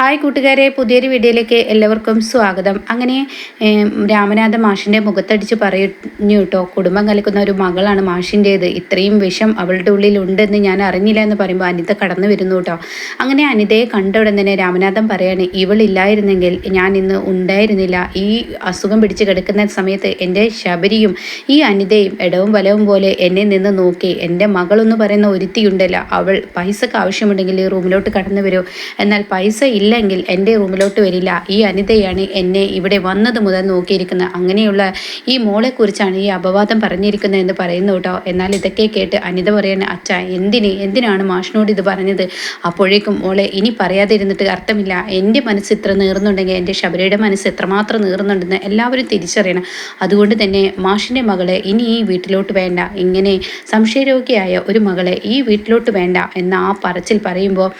Hi കൂട്ടുകാരെ പുതിയൊരു വീഡിയോയിലേക്ക് എല്ലാവർക്കും സ്വാഗതം. അങ്ങനെ രാമനാഥ മാഷിന്റെ മുഖത്തടിച്ച് പറഞ്ഞു കേട്ടോ കുടുംബം കലക്കുന്ന ഒരു മകളാണ് മാഷിന്റേത് ഇത്രയും വിഷം അവളുടെ ഉള്ളിൽ ഉണ്ടെന്ന് ഞാൻ അറിഞ്ഞില്ല എന്ന് പറയുമ്പോൾ അനിത കടന്നു വരുന്നു കേട്ടോ. അങ്ങനെ അനിതയെ കണ്ട ഉടൻ തന്നെ രാമനാഥൻ പറയാണ് ഇവളില്ലായിരുന്നെങ്കിൽ ഞാൻ ഇന്ന് ഉണ്ടായിരുന്നില്ല. ഈ അസുഖം പിടിച്ച് കിടക്കുന്ന സമയത്ത് എന്റെ ശബരിയും ഈ അനിതയും ഇടവും വലവും പോലെ എന്നെ നിന്ന് നോക്കി. എന്റെ മകളെന്ന് പറയുന്ന ഒരുത്തിയുണ്ടല്ലോ. അവൾ പൈസക്ക് ആവശ്യമുണ്ടെങ്കിൽ ഈ റൂമിലോട്ട് കടന്നു വരൂ. എന്നാൽ പൈസ ഇല്ലെങ്കിൽ എന്റെ റൂമിലോട്ട് വരില്ല. ഈ അനിതയാണ് എന്നെ ഇവിടെ വന്നത് മുതൽ നോക്കിയിരിക്കുന്നത്. അങ്ങനെയുള്ള ഈ മോളെക്കുറിച്ചാണ് ഈ അപവാദം പറഞ്ഞിരിക്കുന്നത് എന്ന് പറയുന്നു കേട്ടോ. എന്നാൽ ഇതൊക്കെ കേട്ട് അനിത പറയാണ് അച്ഛ എന്തിന്? എന്തിനാണ് മാഷിനോട് ഇത് പറഞ്ഞത്? അപ്പോഴേക്കും മോളെ ഇനി പറയാതിരുന്നിട്ട് അർത്ഥമില്ല. എന്റെ മനസ്സ് ഇത്ര നീറുന്നുണ്ടെങ്കിൽ എന്റെ ശബരിയുടെ മനസ്സ് എത്രമാത്രം നീറുന്നുണ്ടെന്ന് എല്ലാവരും തിരിച്ചറിയണം. അതുകൊണ്ട് തന്നെ മാഷിന്റെ മകളെ ഇനി ഈ വീട്ടിലോട്ട് വേണ്ട. ഇങ്ങനെ സംശയരോഗിയായ ഒരു മകളെ ഈ വീട്ടിലോട്ട് വേണ്ട എന്ന ആ പറച്ചിൽ പറയുമ്പോൾ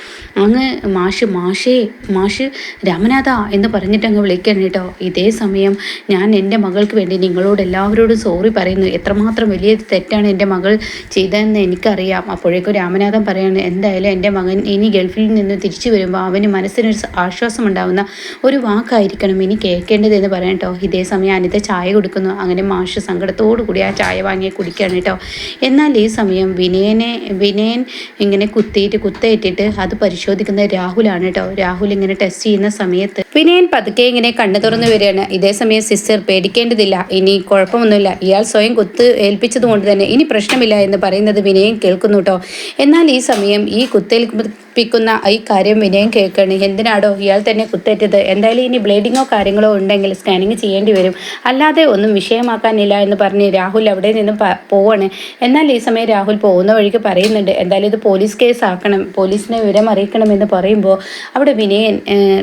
അങ്ങ് മാഷ് മാഷേ മാഷ് രാമനാഥ എന്ന് പറഞ്ഞിട്ട് അങ്ങ് വിളിക്കണം കേട്ടോ. ഇതേ സമയം ഞാൻ എന്റെ മകൾക്ക് വേണ്ടി നിങ്ങളോട് എല്ലാവരോടും സോറി പറയുന്നു. എത്രമാത്രം വലിയ തെറ്റാണ് എന്റെ മകൾ ചെയ്തതെന്ന് എനിക്കറിയാം. അപ്പോഴേക്കും രാമനാഥൻ പറയാണ് എന്തായാലും എന്റെ മകൻ ഇനി ഗൾഫിൽ നിന്ന് തിരിച്ചു വരുമ്പോൾ അവന് മനസ്സിനൊരു ആശ്വാസം ഉണ്ടാവുന്ന ഒരു വാക്കായിരിക്കണം ഇനി കേൾക്കേണ്ടതെന്ന് പറയാം കേട്ടോ. ഇതേ സമയം അനിത ചായ കൊടുക്കുന്നു. അങ്ങനെ മാഷ് സങ്കടത്തോടു കൂടി ആ ചായ വാങ്ങി കുടിക്കുകയാണ് കേട്ടോ. എന്നാൽ ഈ സമയം വിനയനെ വിനയൻ ഇങ്ങനെ കുത്തിയിട്ട് കുത്തേറ്റിട്ട് അത് പരിശോധിക്കുന്നത് രാഹുലാണ് കേട്ടോ. രാഹുൽ ഇങ്ങനെ ടെസ്റ്റ് ചെയ്യുന്ന സമയത്ത് വിനയൻ പതുക്കെ ഇങ്ങനെ കണ്ണു തുറന്നു വരികയാണ്. ഇതേസമയം സിസ്റ്റർ പേടിക്കേണ്ടതില്ല. ഇനി കുഴപ്പമൊന്നുമില്ല. ഇയാൾ സ്വയം കുത്ത് ഏൽപ്പിച്ചത് കൊണ്ട് തന്നെ ഇനി പ്രശ്നമില്ല എന്ന് പറയുന്നത് വിനയൻ കേൾക്കുന്നു കേട്ടോ എന്നാൽ ഈ സമയം ഈ കുത്തേൽപ്പിക്കുന്ന ഈ കാര്യം വിനയൻ കേൾക്കുകയാണ്. എന്തിനാടോ ഇയാൾ തന്നെ കുത്തേറ്റത്? എന്തായാലും ഇനി ബ്ലീഡിങ്ങോ കാര്യങ്ങളോ ഉണ്ടെങ്കിൽ സ്കാനിങ് ചെയ്യേണ്ടി വരും. അല്ലാതെ ഒന്നും വിഷയമാക്കാനില്ല എന്ന് പറഞ്ഞ് രാഹുൽ അവിടെ നിന്നും പോവാണ്. എന്നാൽ ഈ സമയം രാഹുൽ പോകുന്ന വഴിക്ക് പറയുന്നുണ്ട്. എന്തായാലും ഇത് പോലീസ് കേസ് ആക്കണം പോലീസിനെ വിവരം അറിയിക്കണം എന്ന് പറയുമ്പോൾ അവിടെ വിനയൻ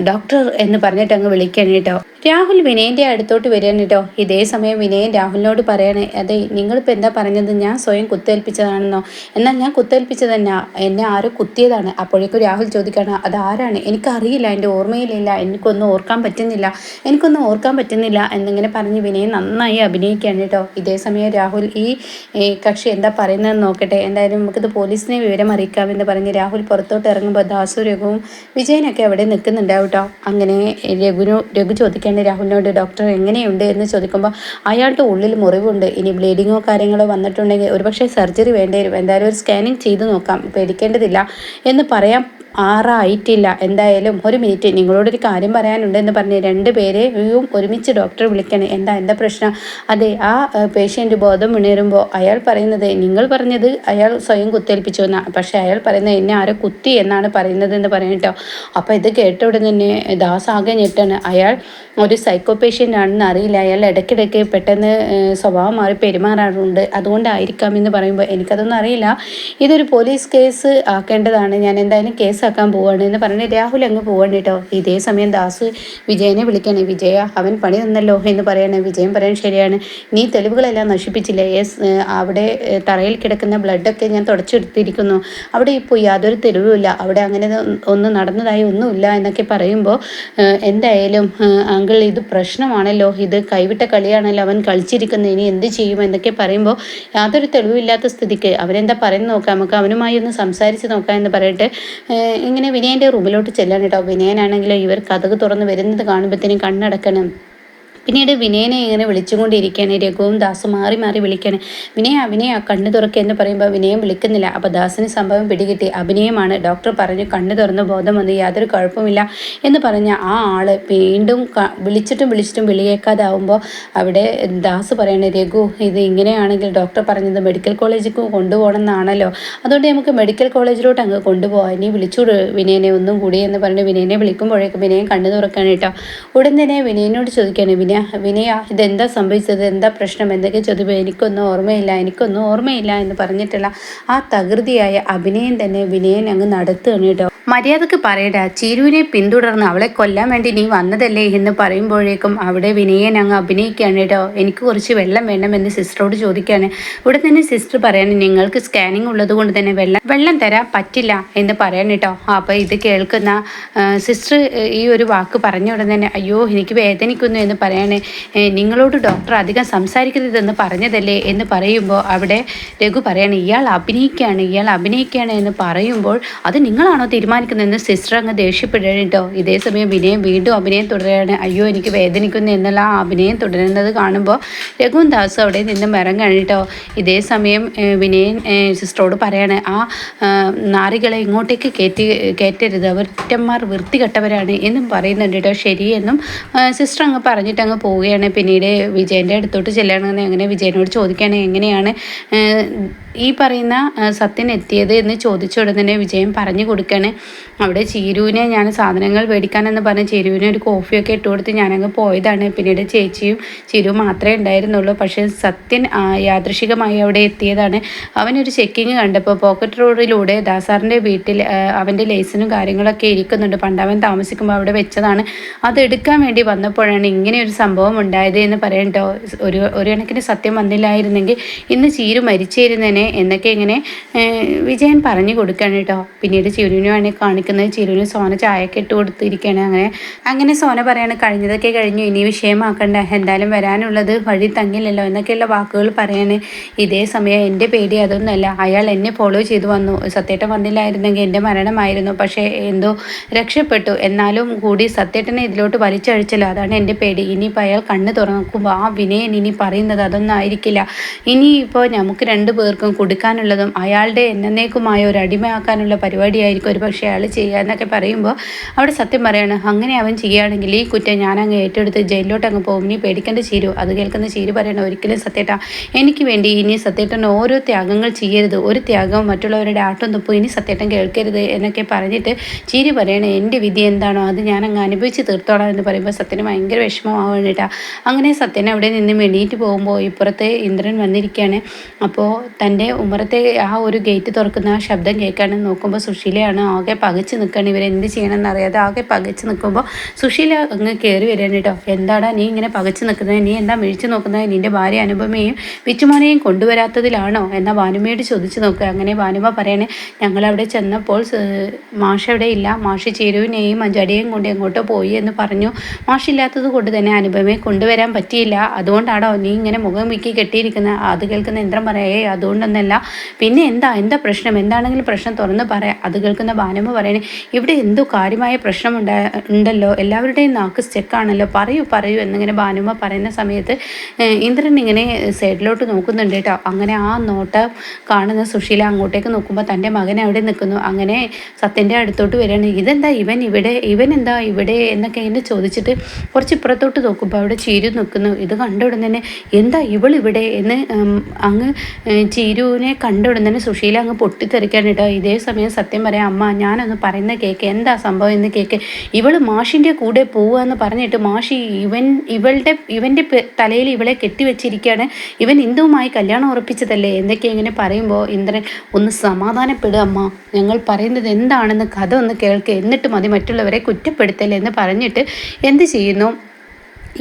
ഡോക്ടർ എന്ന് പറഞ്ഞിട്ട് അങ്ങ് വിളിക്കണം കേട്ടോ രാഹുൽ വിനയന്റെ അടുത്തോട്ട് വരികയാണ് കേട്ടോ. ഇതേ സമയം വിനയൻ രാഹുലിനോട് പറയണേ അതെ നിങ്ങളിപ്പോൾ എന്താ പറഞ്ഞത്? ഞാൻ സ്വയം കുത്തേൽപ്പിച്ചതാണെന്നോ? എന്നാൽ ഞാൻ കുത്തേൽപ്പിച്ചത് തന്നെ എന്നെ ആരോ കുത്തിയതാണ്. അപ്പോഴേക്കും രാഹുൽ ചോദിക്കുകയാണ് അത് ആരാണ്? എനിക്കറിയില്ല എന്റെ ഓർമ്മയിലില്ല എനിക്കൊന്നും ഓർക്കാൻ പറ്റുന്നില്ല എനിക്കൊന്നും ഓർക്കാൻ പറ്റുന്നില്ല എന്നിങ്ങനെ പറഞ്ഞ് വിനയൻ നന്നായി അഭിനയിക്കുകയാണ് കേട്ടോ. ഇതേ സമയം രാഹുൽ ഈ കക്ഷി എന്താ പറയുന്നതെന്ന് നോക്കട്ടെ എന്തായാലും നമുക്കിത് പോലീസിനെ വിവരം അറിയിക്കാമെന്ന് പറഞ്ഞ് രാഹുൽ പുറത്തോട്ട് ഇറങ്ങുമ്പോൾ ദാസു രഘുവും വിജയനൊക്കെ അവിടെ നിൽക്കുന്നുണ്ടാവും കേട്ടോ. അങ്ങനെ രഘുനു രഘു ചോദിക്കേണ്ട രാഹുലിനോട് ഡോക്ടർ എങ്ങനെയുണ്ട്? എന്ന് ചോദിക്കുമ്പോൾ അയാളുടെ ഉള്ളിൽ മുറിവുണ്ട്. ഇനി ബ്ലീഡിങ്ങോ കാര്യങ്ങളോ വന്നിട്ടുണ്ടെങ്കിൽ ഒരുപക്ഷെ സർജറി വേണ്ടി വരും. എന്തായാലും ഒരു സ്കാനിങ് ചെയ്ത് നോക്കാം. പേടിക്കേണ്ടതില്ല. എന്ന് പറയാൻ ആറായിട്ടില്ല. എന്തായാലും ഒരു മിനിറ്റ്. നിങ്ങളോടൊരു കാര്യം പറയാനുണ്ട് എന്ന് പറഞ്ഞ് രണ്ട് പേരെയും ഒരുമിച്ച് ഡോക്ടറെ വിളിക്കണേ. എന്താ എന്താ പ്രശ്നം? അതെ ആ പേഷ്യന്റ് ബോധം ഉണരുമ്പോൾ അയാൾ പറയുന്നത് നിങ്ങൾ പറഞ്ഞത് അയാൾ സ്വയം കുത്തേൽപ്പിച്ചു എന്നാണ് പക്ഷേ അയാൾ പറയുന്നത് എന്നെ ആരെ കുത്തി എന്നാണ് പറയുന്നത് എന്ന് പറയട്ടോ അപ്പോൾ ഇത് കേട്ട ഉടനെ തന്നെ ദാസ് ആകെ ഞെട്ടാണ്. അയാൾ ഒരു സൈക്കോ പേഷ്യന്റ് ആണെന്ന് അറിയില്ല. അയാൾ ഇടയ്ക്കിടയ്ക്ക് പെട്ടെന്ന് സ്വഭാവം മാറി പെരുമാറാറുണ്ട്. അതുകൊണ്ടായിരിക്കാം എന്ന് പറയുമ്പോൾ എനിക്കതൊന്നും അറിയില്ല. ഇതൊരു പോലീസ് കേസ് ആക്കേണ്ടതാണ്. ഞാൻ എന്തായാലും കേസാക്കാൻ പോവാണ് എന്ന് പറഞ്ഞ് രാഹുൽ അങ്ങ് പോവാണ് കേട്ടോ ഇതേ സമയം ദാസ് വിജയനെ വിളിക്കണേ. വിജയ അവൻ പണി തന്നല്ലോ എന്ന് പറയണേ. വിജയൻ പറയാൻ ശരിയാണ്. നീ തെളിവുകളെല്ലാം നശിപ്പിച്ചില്ലേ? യെസ് അവിടെ തറയിൽ കിടക്കുന്ന ബ്ലഡൊക്കെ ഞാൻ തുടച്ചെടുത്തിരിക്കുന്നു. അവിടെ ഇപ്പോൾ യാതൊരു തെളിവുമില്ല. അവിടെ അങ്ങനെ ഒന്നും നടന്നതായി ഒന്നുമില്ല എന്നൊക്കെ പറയുമ്പോൾ എന്തായാലും അങ്കിൾ ഇത് പ്രശ്നമാണല്ലോ. ഇത് കൈവിട്ട കളിയാണല്ലോ അവൻ കളിച്ചിരിക്കുന്നത്. ഇനി എന്ത് ചെയ്യും എന്നൊക്കെ പറയുമ്പോൾ യാതൊരു തെളിവില്ലാത്ത സ്ഥിതിക്ക് അവരെന്താ പറയുന്നത് നോക്കാം. നമുക്ക് അവനുമായി ഒന്ന് സംസാരിച്ച് നോക്കാം എന്ന് പറയട്ടെ ഇങ്ങനെ വിനയന്റെ റൂമിലോട്ട് ചെല്ലാണ് കേട്ടോ? വിനയനാണെങ്കിൽ ഇവർ കഥക് തുറന്ന് വരുന്നത് കാണുമ്പോഴത്തേനും കണ്ണടക്കണം. പിന്നീട് വിനയനെ ഇങ്ങനെ വിളിച്ചുകൊണ്ടിരിക്കുകയാണ്. രഘുവും ദാസും മാറി മാറി വിളിക്കുകയാണ്. വിനയ അഭിനയ കണ്ണു തുറക്കുക എന്ന് പറയുമ്പോൾ വിനയം വിളിക്കുന്നില്ല. അപ്പോൾ ദാസിന് സംഭവം പിടികിട്ടി. അഭിനയമാണ്. ഡോക്ടർ പറഞ്ഞു കണ്ണു തുറന്ന് ബോധം വന്ന്. യാതൊരു കുഴപ്പമില്ല എന്ന് പറഞ്ഞ ആ ആൾ വീണ്ടും വിളിച്ചിട്ടും വിളിച്ചിട്ടും വിളിയേക്കാതാവുമ്പോൾ അവിടെ ദാസ് പറയണേ രഘു ഇത് ഇങ്ങനെയാണെങ്കിൽ ഡോക്ടർ പറഞ്ഞത് മെഡിക്കൽ കോളേജിലേക്ക് കൊണ്ടുപോകണം എന്നാണല്ലോ അതുകൊണ്ട് നമുക്ക് മെഡിക്കൽ കോളേജിലോട്ട് അങ്ങ് കൊണ്ടുപോകാം ഇനി വിളിച്ചുവിട് വിനയനെ ഒന്നും കൂടി എന്ന് പറഞ്ഞ് വിനയനെ വിളിക്കുമ്പോഴേക്കും വിനയൻ കണ്ണു തുറക്കാണ് കേട്ടോ. ഉടൻ തന്നെ വിനയനോട് ചോദിക്കുകയാണ് വിനയ വിനയ വിനയ ഇതെന്താ സംഭവിച്ചത്? എന്താ പ്രശ്നം? എന്തൊക്കെ ചോദിക്കുമ്പോൾ എനിക്കൊന്നും ഓർമ്മയില്ല എനിക്കൊന്നും ഓർമ്മയില്ല എന്ന് പറഞ്ഞിട്ടുള്ള ആ തകൃതിയായ അഭിനയം തന്നെ വിനയൻ അങ്ങ് നടത്തുകയാണ് കേട്ടോ. മര്യാദയ്ക്ക് പറയടാ ചീരുവിനെ പിന്തുടർന്ന് അവളെ കൊല്ലാൻ വേണ്ടി നീ വന്നതല്ലേ എന്ന് പറയുമ്പോഴേക്കും അവിടെ വിനയൻ അങ്ങ് അഭിനയിക്കുകയാണ് കേട്ടോ എനിക്ക് കുറച്ച് വെള്ളം വേണമെന്ന് സിസ്റ്ററോട് ചോദിക്കുകയാണ്. ഇവിടെ തന്നെ സിസ്റ്റർ പറയാണ് നിങ്ങൾക്ക് സ്കാനിങ് ഉള്ളത് കൊണ്ട് തന്നെ വെള്ളം വെള്ളം തരാൻ പറ്റില്ല എന്ന് പറയാൻ കേട്ടോ. അപ്പോൾ ഇത് കേൾക്കുന്ന സിസ്റ്റർ ഈ ഒരു വാക്ക് പറഞ്ഞ ഉടൻ തന്നെ അയ്യോ എനിക്ക് വേദനിക്കുന്നു എന്ന് പറയാണ്. നിങ്ങളോട് ഡോക്ടർ അധികം സംസാരിക്കരുതെന്ന് പറഞ്ഞതല്ലേ? എന്ന് പറയുമ്പോൾ അവിടെ രഘു പറയാണ് ഇയാൾ അഭിനയിക്കുകയാണ് ഇയാൾ അഭിനയിക്കുകയാണ് എന്ന് പറയുമ്പോൾ അത് നിങ്ങളാണോ തീരുമാനം അപമാനിക്കുന്നതെന്ന് സിസ്റ്റർ അങ്ങ് ദേഷ്യപ്പെടുകയാണ് കേട്ടോ. ഇതേ സമയം വിനയം വീണ്ടും അഭിനയം തുടരുകയാണ്. അയ്യോ എനിക്ക് വേദനിക്കുന്നു എന്നുള്ള ആ അഭിനയം തുടരുന്നത് കാണുമ്പോൾ രഘുവും ദാസും അവിടെ നിന്ന് ഇറങ്ങുകയാണ് കേട്ടോ. ഇതേ സമയം വിനയൻ സിസ്റ്ററോട് പറയാണ് ആ നാരികളെ ഇങ്ങോട്ടേക്ക് കയറ്റി കയറ്റരുത് അവറ്റന്മാർ വൃത്തികെട്ടവരാണ് എന്നും പറയുന്നുണ്ട് കേട്ടോ. ശരിയെന്നും സിസ്റ്റർ അങ്ങ് പറഞ്ഞിട്ട് അങ്ങ് പോവുകയാണ്. പിന്നീട് വിജയന്റെ അടുത്തോട്ട് ചെല്ലണമെന്ന് അങ്ങനെ വിജയനോട് ചോദിക്കുകയാണ് എങ്ങനെയാണ് ഈ പറയുന്ന സത്യൻ എത്തിയത് എന്ന് ചോദിച്ചുടനെ വിജയൻ പറഞ്ഞു കൊടുക്കുകയാണ് അവിടെ ചീരുവിനെ ഞാൻ സാധനങ്ങൾ മേടിക്കാനെന്ന് പറഞ്ഞ് ചീരുവിനെ ഒരു കോഫിയൊക്കെ ഇട്ട് കൊടുത്ത് ഞാനങ്ങ് പോയതാണ്. പിന്നീട് ചേച്ചിയും ചിരു മാത്രമേ ഉണ്ടായിരുന്നുള്ളൂ. പക്ഷേ സത്യൻ യാദൃശികമായി അവിടെ എത്തിയതാണ്. അവനൊരു ചെക്കിങ് കണ്ടപ്പോൾ പോക്കറ്റ് റോഡിലൂടെ ദാസാറിന്റെ വീട്ടിൽ അവന്റെ ലൈസനും കാര്യങ്ങളൊക്കെ ഇരിക്കുന്നുണ്ട്. പണ്ട് അവൻ താമസിക്കുമ്പോൾ അവിടെ വെച്ചതാണ്. അതെടുക്കാൻ വേണ്ടി വന്നപ്പോഴാണ് ഇങ്ങനെ ഒരു സംഭവം ഉണ്ടായത് എന്ന് പറയണ്ടോ ഒരു ഒരു കണക്കിന് സത്യം വന്നില്ലായിരുന്നെങ്കിൽ ഇന്ന് ചീരു മരിച്ചിരുന്നേനെ എന്നൊക്കെ ഇങ്ങനെ വിജയൻ പറഞ്ഞു കൊടുക്കുകയാണ് കേട്ടോ പിന്നീട് ചിരുവിനുമാണ് കാണിക്കുന്നത് ചിരുവിന് സോന ചായയൊക്കെ ഇട്ട് കൊടുത്തിരിക്കുകയാണ് അങ്ങനെ അങ്ങനെ സോന പറയാണ് കഴിഞ്ഞതൊക്കെ കഴിഞ്ഞു. ഇനി വിഷയമാക്കണ്ട. എന്തായാലും വരാനുള്ളത് വഴി തങ്ങില്ലല്ലോ എന്നൊക്കെയുള്ള വാക്കുകൾ പറയാണ്. ഇതേ സമയം എന്റെ പേടി അതൊന്നുമല്ല. അയാൾ എന്നെ ഫോളോ ചെയ്തു വന്നു. സത്യേട്ടൻ വന്നില്ലായിരുന്നെങ്കിൽ എന്റെ മരണമായിരുന്നു. പക്ഷേ എന്തോ രക്ഷപ്പെട്ടു. എന്നാലും കൂടി സത്യേട്ടനെ ഇതിലോട്ട് വലിച്ചഴിച്ചല്ലോ. അതാണ് എന്റെ പേടി. ഇനിയിപ്പോൾ അയാൾ കണ്ണ് തുറക്കുമ്പോൾ ആ വിനയൻ ഇനി പറയുന്നത് അതൊന്നും ആയിരിക്കില്ല. ഇനിയിപ്പോൾ നമുക്ക് രണ്ടു പേർക്കും കൊടുക്കാനുള്ളതും അയാളുടെ എന്നേക്കുമായ ഒരു അടിമയാക്കാനുള്ള പരിപാടിയായിരിക്കും. ഒരു പക്ഷേ അയാൾ ചെയ്യുക എന്നൊക്കെ പറയുമ്പോൾ അവിടെ സത്യം പറയാണ് അങ്ങനെ അവൻ ചെയ്യുകയാണെങ്കിൽ ഈ കുറ്റം ഞാൻ അങ്ങ് ഏറ്റെടുത്ത് ജയിലിലോട്ട് അങ്ങ് പോകും. നീ പേടിക്കേണ്ട ചീരു അത് കേൾക്കുന്ന ചീരു പറയണം ഒരിക്കലും സത്യേട്ട എനിക്ക് വേണ്ടി ഇനി സത്യേട്ടൻ ഓരോ ത്യാഗങ്ങൾ ചെയ്യരുത്. ഒരു ത്യാഗം മറ്റുള്ളവരുടെ ആട്ടം തുപ്പും ഇനി സത്യേട്ടൻ കേൾക്കരുത് എന്നൊക്കെ പറഞ്ഞിട്ട് ചീരി പറയണേ എന്റെ വിധി എന്താണോ അത് ഞാൻ അങ്ങ് അനുഭവിച്ച് തീർത്തോളാം എന്ന് പറയുമ്പോൾ സത്യന് ഭയങ്കര വിഷമമാവാണ് കേട്ടോ. അങ്ങനെ സത്യൻ അവിടെ നിന്ന് മെണീറ്റ് പോകുമ്പോൾ ഇപ്പുറത്തെ ഇന്ദ്രൻ വന്നിരിക്കുകയാണ്. അപ്പോൾ തന്റെ ഉമ്മറത്തെ ആ ഒരു ഗേറ്റ് തുറക്കുന്ന ആ ശബ്ദം കേൾക്കാനും നോക്കുമ്പോൾ സുശീലയാണ് ആകെ പകച്ച് നിൽക്കുകയാണ് ഇവരെന്ത് ചെയ്യണമെന്ന് അറിയാതെ ആകെ പകച്ച് നിൽക്കുമ്പോൾ സുശീല അങ്ങ് കയറി വരികയാണ് കേട്ടോ എന്താടാ നീ ഇങ്ങനെ പകച്ച് നിൽക്കുന്നത് നീ എന്താ മിഴിച്ച് നോക്കുന്നത് നിന്റെ ഭാര്യ അനുപമയും വിച്ചുമോനെയും കൊണ്ടുവരാത്തതിലാണോ? എന്നാൽ ഭാനുമയോട് ചോദിച്ചു നോക്കുക അങ്ങനെ ഭാനുമ പറയണേ ഞങ്ങളവിടെ ചെന്നപ്പോൾ മാഷ അവിടെ ഇല്ല. മാഷി ചേരുവിനെയും മഞ്ചടിയെയും കൊണ്ട് എങ്ങോട്ടോ പോയി എന്ന് പറഞ്ഞു. മാഷില്ലാത്തത് കൊണ്ട് തന്നെ അനുപമയെ കൊണ്ടുവരാൻ പറ്റിയില്ല. അതുകൊണ്ടാണോ നീ ഇങ്ങനെ മുഖം വിക്കി കെട്ടിയിരിക്കുന്നത് അത് കേൾക്കുന്ന യന്ത്രം പറയേ അതുകൊണ്ടൊന്നല്ല. പിന്നെ എന്താ? എന്താ പ്രശ്നം? എന്താണെങ്കിലും പ്രശ്നം തുറന്ന് പറയാം അത് കേൾക്കുന്ന ഭാനുമ പറയണേ ഇവിടെ എന്തോ കാര്യമായ പ്രശ്നം ഉണ്ടല്ലോ. എല്ലാവരുടെയും നാക്ക് സ്റ്റെക്കാണല്ലോ പറയൂ പറയൂ എന്നിങ്ങനെ ഭാനുമ പറയുന്ന സമയത്ത് ഇന്ദ്രൻ ഇങ്ങനെ സൈഡിലോട്ട് നോക്കുന്നുണ്ട് കേട്ടോ. അങ്ങനെ ആ നോട്ടം കാണുന്ന സുശീല അങ്ങോട്ടേക്ക് നോക്കുമ്പോൾ തന്റെ മകൻ അവിടെ നിൽക്കുന്നു. അങ്ങനെ സത്യന്റെ അടുത്തോട്ട് വരികയാണ്. ഇതെന്താ ഇവൻ ഇവിടെ ഇവൻ എന്താ ഇവിടെ എന്നൊക്കെ എന്നെ ചോദിച്ചിട്ട് കുറച്ച് ഇപ്പുറത്തോട്ട് നോക്കുമ്പോൾ അവിടെ ചീരു നിൽക്കുന്നു. ഇത് കണ്ട എന്താ ഇവൾ ഇവിടെ എന്ന് അങ്ങ് ചീരുവിനെ കണ്ട സുശീല അങ്ങ് പൊട്ടിത്തെറിക്കാൻ കേട്ടോ. ഇതേ സമയം സത്യം പറയാം അമ്മ ഞാനൊന്ന് പറയുന്ന കേക്ക് എന്താ സംഭവം എന്ന് കേക്ക്? ഇവൾ മാഷിന്റെ കൂടെ പോവുക എന്ന് പറഞ്ഞിട്ട് മാഷി ഇവൻ ഇവളുടെ ഇവന്റെ തലയിൽ ഇവളെ കെട്ടിവെച്ചിരിക്കുകയാണ് ഇവൻ ഇന്ദുവുമായി കല്യാണം ഉറപ്പിച്ചതല്ലേ? എന്തൊക്കെ ഇങ്ങനെ പറയുമ്പോൾ ഇന്ദ്രൻ ഒന്ന് സമാധാനപ്പെടുക അമ്മ. ഞങ്ങൾ പറയുന്നത് എന്താണെന്ന് കഥ ഒന്ന് കേൾക്ക്. എന്നിട്ട് മതി മറ്റുള്ളവരെ കുറ്റപ്പെടുത്തല്ലേ എന്ന് പറഞ്ഞിട്ട് എന്ത് ചെയ്യുന്നു?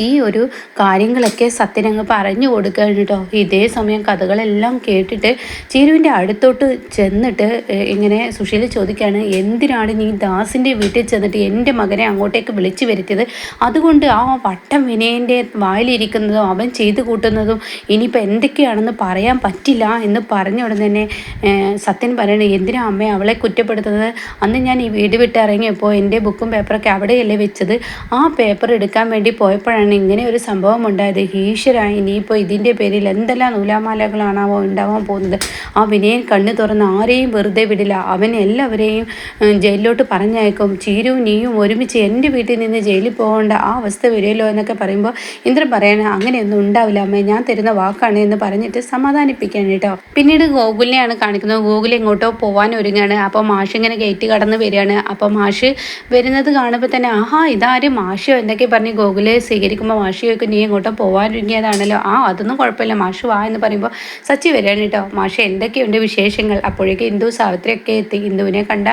ഈ ഒരു കാര്യങ്ങളൊക്കെ സത്യനങ്ങ് പറഞ്ഞു കൊടുക്കുകയാണ് കേട്ടോ ഇതേ സമയം കഥകളെല്ലാം കേട്ടിട്ട് ചീരുവിന്റെ അടുത്തോട്ട് ചെന്നിട്ട് ഇങ്ങനെ സുശീല ചോദിക്കുകയാണ് എന്തിനാണ് നീ ദാസിന്റെ വീട്ടിൽ ചെന്നിട്ട് എന്റെ മകനെ അങ്ങോട്ടേക്ക് വിളിച്ചു വരുത്തിയത്? അതുകൊണ്ട് ആ വട്ടം വിനയന്റെ വായിലിരിക്കുന്നതും അവൻ ചെയ്തു കൂട്ടുന്നതും ഇനിയിപ്പോൾ എന്തൊക്കെയാണെന്ന് പറയാൻ പറ്റില്ല എന്ന് പറഞ്ഞ തന്നെ സത്യൻ പറയണേ എന്തിനാ അമ്മയെ അവളെ കുറ്റപ്പെടുത്തുന്നത്? അന്ന് ഞാൻ ഈ വീട് വിട്ടിറങ്ങിയപ്പോൾ എന്റെ ബുക്കും പേപ്പറൊക്കെ അവിടെയല്ലേ വെച്ചത്? ആ പേപ്പർ എടുക്കാൻ വേണ്ടി പോയപ്പോഴാണ് ആണ് ഇങ്ങനെ ഒരു സംഭവം ഉണ്ടായത്. ഈശ്വരായി ഇനിയിപ്പോൾ ഇതിന്റെ പേരിൽ എന്തെല്ലാം നൂലാമാലകളാണാവോ ഉണ്ടാവാൻ പോകുന്നത്? ആ വിനയൻ കണ്ണു തുറന്ന് ആരെയും വെറുതെ വിടില്ല. അവൻ എല്ലാവരെയും ജയിലിലോട്ട് പറഞ്ഞയക്കും. ചീരും നീയും ഒരുമിച്ച് എന്റെ വീട്ടിൽ നിന്ന് ജയിലിൽ പോകേണ്ട ആ അവസ്ഥ വരുമല്ലോ എന്നൊക്കെ പറയുമ്പോൾ ഇന്ദ്രൻ പറയണ അങ്ങനെയൊന്നും ഉണ്ടാവില്ല അമ്മേ. ഞാൻ തരുന്ന വാക്കാണ് എന്ന് പറഞ്ഞിട്ട് സമാധാനിപ്പിക്കാണ് കേട്ടോ. പിന്നീട് ഗോകുലിനെയാണ് കാണിക്കുന്നത്. ഗോകുൽ എങ്ങോട്ടോ പോകാൻ ഒരുങ്ങാണ്. അപ്പോൾ മാഷ് ഇങ്ങനെ ഗേറ്റ് കടന്ന് വരികയാണ്. അപ്പോൾ മാഷ് വരുന്നത് കാണുമ്പോൾ തന്നെ ആഹാ ഇതാരും മാഷോ? എന്നൊക്കെ പറഞ്ഞ് ഗോകുലെ സ്വീകരിക്കും. ഇരിക്കുമ്പോൾ മാഷി ചോദിക്കും നീ ഇങ്ങോട്ടും പോകാനിരിക്കുന്നതാണല്ലോ ആ അതൊന്നും കുഴപ്പമില്ല. മാഷു വാ എന്ന് പറയുമ്പോൾ സച്ചി വരികയാണ് കേട്ടോ. മാഷ് എന്തൊക്കെയുണ്ട് വിശേഷങ്ങൾ? അപ്പോഴേക്കും ഹിന്ദു സാവിത്രിയൊക്കെ എത്തി. ഹിന്ദുവിനെ കണ്ട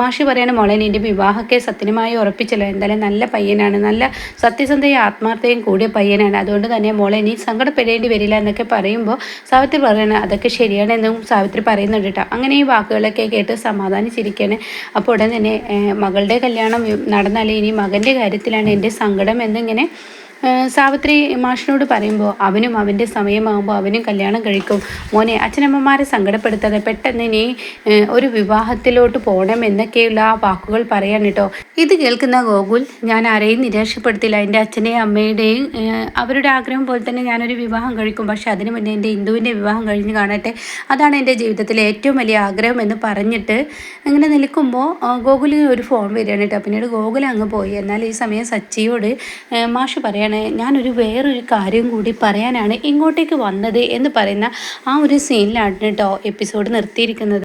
മാഷി പറയാണ് മോളെ നിന്റെ വിവാഹമൊക്കെ സത്യമായി? ഉറപ്പിച്ചല്ലോ. എന്തായാലും നല്ല പയ്യനാണ്. നല്ല സത്യസന്ധയും ആത്മാർത്ഥയും കൂടിയ പയ്യനാണ്. അതുകൊണ്ട് തന്നെ മോളെ നീ സങ്കടപ്പെടേണ്ടി വരില്ല എന്നൊക്കെ പറയുമ്പോൾ സാവിത്രി പറയണ അതൊക്കെ ശരിയാണ് എന്നും സാവിത്രി പറയുന്നുണ്ട് കേട്ടോ. അങ്ങനെ ഈ വാക്കുകളൊക്കെ കേട്ട് സമാധാനിച്ചിരിക്കുകയാണ് അപ്പോൾ ഉടൻ തന്നെ മകളുടെ കല്യാണം നടന്നാലേ ഇനി മകന്റെ കാര്യത്തിലാണ് എന്റെ സങ്കടം എന്നിങ്ങനെ സാവിത്രി മാഷിനോട് പറയുമ്പോൾ അവനും അവന്റെ സമയമാകുമ്പോൾ അവനും കല്യാണം കഴിക്കും. മോനെ അച്ഛനമ്മമാരെ സങ്കടപ്പെടുത്താതെ പെട്ടെന്ന് നീ ഒരു വിവാഹത്തിലോട്ട് പോകണം എന്നൊക്കെയുള്ള ആ വാക്കുകൾ പറയാൻ കേട്ടോ. ഇത് കേൾക്കുന്ന ഗോകുൽ ഞാൻ ആരെയും നിരാശപ്പെടുത്തില്ല. എന്റെ അച്ഛന്റെയും അമ്മയുടെയും അവരുടെ ആഗ്രഹം പോലെ തന്നെ ഞാനൊരു വിവാഹം കഴിക്കും. പക്ഷേ അതിനു മുന്നേ എന്റെ ഹിന്ദുവിന്റെ വിവാഹം കഴിഞ്ഞ് കാണട്ടെ. അതാണ് എന്റെ ജീവിതത്തിലെ ഏറ്റവും വലിയ ആഗ്രഹം എന്ന് പറഞ്ഞിട്ട് അങ്ങനെ നിൽക്കുമ്പോൾ ഗോകുലിന് ഒരു ഫോൺ വരികയാണ് കേട്ടോ. പിന്നീട് ഗോകുൽ അങ്ങ് പോയി. എന്നാൽ ഈ സമയം സച്ചിയോട് മാഷ് പറയാണ് ഞാനൊരു വേറൊരു കാര്യം കൂടി പറയാനാണ് ഇങ്ങോട്ടേക്ക് വന്നത് എന്ന് പറയുന്ന ആ ഒരു സീനിലാണ് കേട്ടോ എപ്പിസോഡ് നിർത്തിയിരിക്കുന്നത്.